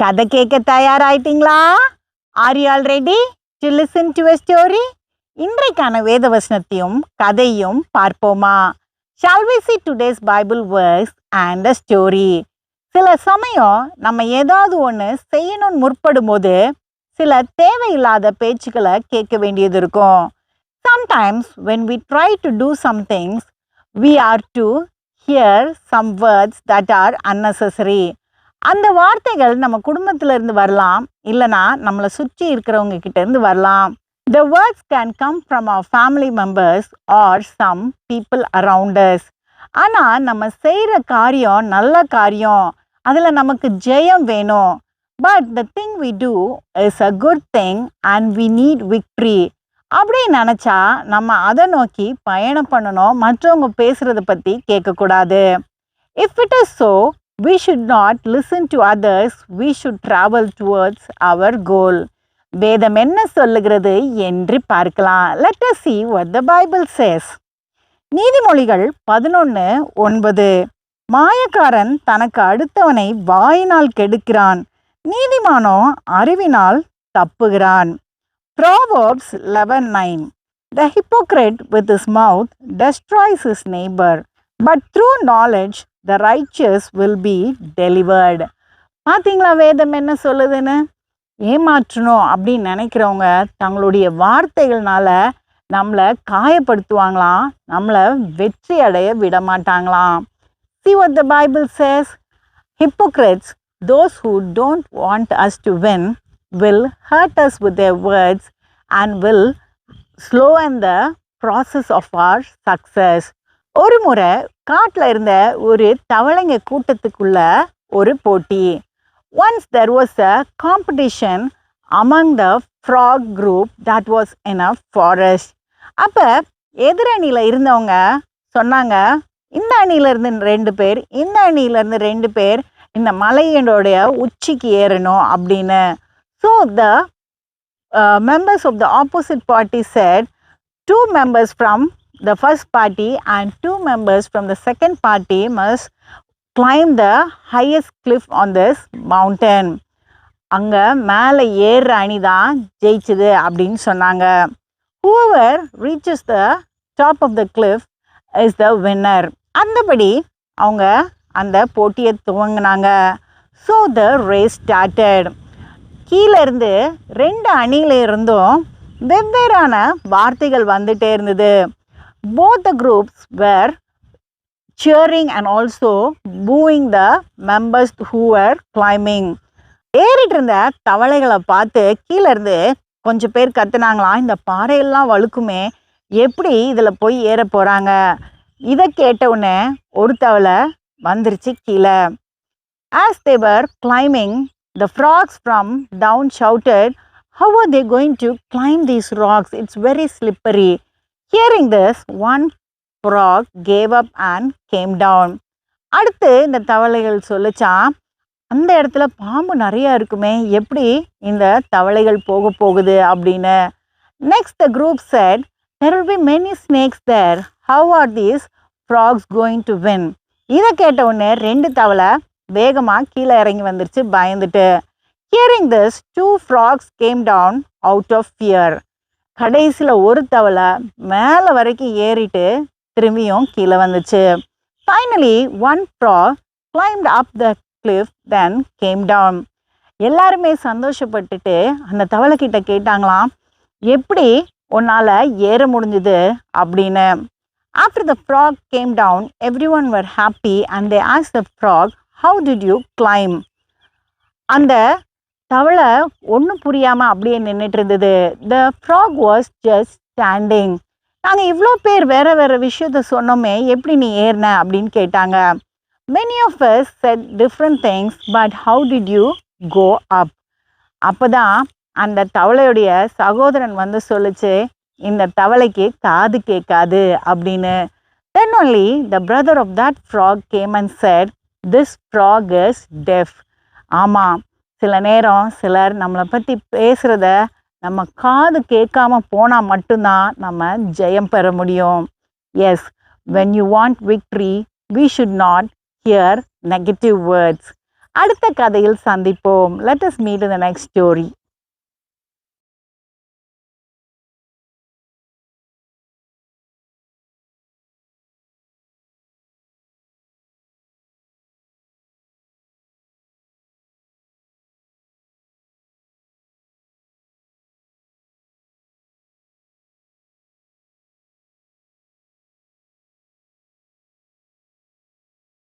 கதை கேட்க தயாராயிட்டீங்களா? Are you already to listen to story இன்றைக்கான வேத வசனத்தையும் கதையும் பார்ப்போமா? Shall we see today's Bible verse and a story சில சமயம் நம்ம ஏதாவது ஒன்று செய்யணும்னு முற்படும் போது சில தேவையில்லாத பேச்சுக்களை கேட்க வேண்டியது இருக்கும். Sometimes when we try to do somethings we are to hear some words that are unnecessary அந்த வார்த்தைகள் நம்ம குடும்பத்துல இருந்து வரலாம் இல்லைன்னா நம்மளை சுற்றி இருக்கிறவங்க கிட்ட இருந்து வரலாம் the words can come from our family members are some people around us ஆனால் நம்ம செய்கிற காரியம் நல்ல காரியம். அதில் நமக்கு ஜெயம் வேணும். But the thing we do is a good thing and we need victory அப்படி நினச்சா நம்ம அதை நோக்கி பயணம் பண்ணணும். மற்றவங்க பேசுகிறத பற்றி கேட்கக்கூடாது. If it is so we should not listen to others we should travel towards our goal வேதம் என்ன சொல்லுகிறது என்று பார்க்கலாம். Let us see the Bible says நீதிமொழிகள் பதினொன்று ஒன்பது. மாயக்காரன் தனக்கு அடுத்தவனை வாயினால் கெடுக்கிறான். நீதிமானோ அறிவினால் தப்புகிறான். Proverbs 11:9 The hypocrite with his mouth destroys his neighbour but through knowledge the righteous will be delivered. பார்த்தீங்களா வேதம் என்ன சொல்லுதுன்னு ஏமாற்றணும் அப்படின்னு நினைக்கிறவங்க தங்களுடைய வார்த்தைகள்னால நம்மளை காயப்படுத்துவாங்களாம் நம்மளை வெற்றி அடைய விட மாட்டாங்களாம் See what the Bible says? Hypocrites, those who don't want us to win, will hurt us with their words and will slowen the process of our success. ஒரு முறை காட்டில் இருந்த ஒரு தவளைங்க கூட்டத்துக்குள்ள ஒரு போட்டி. Once there was a competition among the frog group that was in a forest அப்போ எதிரணியில் இருந்தவங்க சொன்னாங்க இந்த அணியிலேருந்து ரெண்டு பேர் இந்த அணியிலேருந்து ரெண்டு பேர் இந்த மலையினுடைய உச்சிக்கு ஏறணும் அப்படின்னு. So the members of the opposite party said two members from the first party and two members from the second party must climb the highest cliff on this mountain. அங்கே மேலே ஏறுற அணி தான் ஜெயிச்சுது அப்படின்னு சொன்னாங்க. Whoever reaches the top of the cliff is the winner அந்தபடி அவங்க அந்த போட்டியை துவங்கினாங்க. ஸோ த ரேஸ் ஸ்டார்டட் கீழே இருந்து ரெண்டு அணியில இருந்தும் வெவ்வேறான வார்த்தைகள் வந்துகிட்டே இருந்தது. Both the groups were cheering and also booing the members who were climbing ஏறிட்டு இருந்த தவளைகளை பார்த்து கீழே இருந்து கொஞ்சம் பேர் கத்துனாங்களாம் இந்த பாறையெல்லாம் வழுக்குமே எப்படி இதில் போய் ஏற போகிறாங்க இதை கேட்ட உடனே ஒரு தவளை வந்துருச்சு கீழே as they were climbing the frogs from down shouted how are they going to climb these rocks it's very slippery hearing this one frog gave up and came down அடுத்து இந்த தவளைகள் சொல்லிச்சா அந்த இடத்துல பாம்பு நிறையா இருக்குமே எப்படி இந்த தவளைகள் போக போகுது அப்படின்னு. Next the group said there will be many snakes there how are these frogs going to win இதை கேட்ட உடனே ரெண்டு தவளை வேகமாக கீழே இறங்கி வந்துருச்சு பயந்துட்டு. Hearing this two frogs came down out of fear கடைசியில் ஒரு தவளை மேலே வரைக்கும் ஏறிட்டு திரும்பியும் கீழே வந்துச்சு. Finally one frog climbed up the cliff then came down எல்லாருமே சந்தோஷப்பட்டுட்டு அந்த தவளைக்கிட்ட கேட்டாங்களாம் எப்படி உன்னால் ஏற முடிஞ்சுது? அப்படின்னு. After the frog came down every one were happy and they as the frog how did you climb அந்த தவளை ஒன்றும் புரியாமல் அப்படியே நின்றுட்டு இருந்தது. The frog was just standing நாங்கள் இவ்வளோ பேர் வேறு வேறு விஷயத்த சொன்னோமே எப்படி நீ ஏறின அப்படின்னு கேட்டாங்க. Many of us said different things but how did you go up அப்போ தான் அந்த தவளையுடைய சகோதரன் வந்து சொல்லுச்சு இந்த தவளைக்கு காது கேட்காது அப்படின்னு. Then only the brother of that frog came and said this frog is deaf ஆமாம் சில நேரம் சிலர் நம்மளை பற்றி பேசுகிறத நம்ம காது கேட்காம போனால் மட்டும்தான் நம்ம ஜெயம் பெற முடியும். Yes when you want victory we should not hear negative words அடுத்த கதையில் சந்திப்போம். Let us meet the next story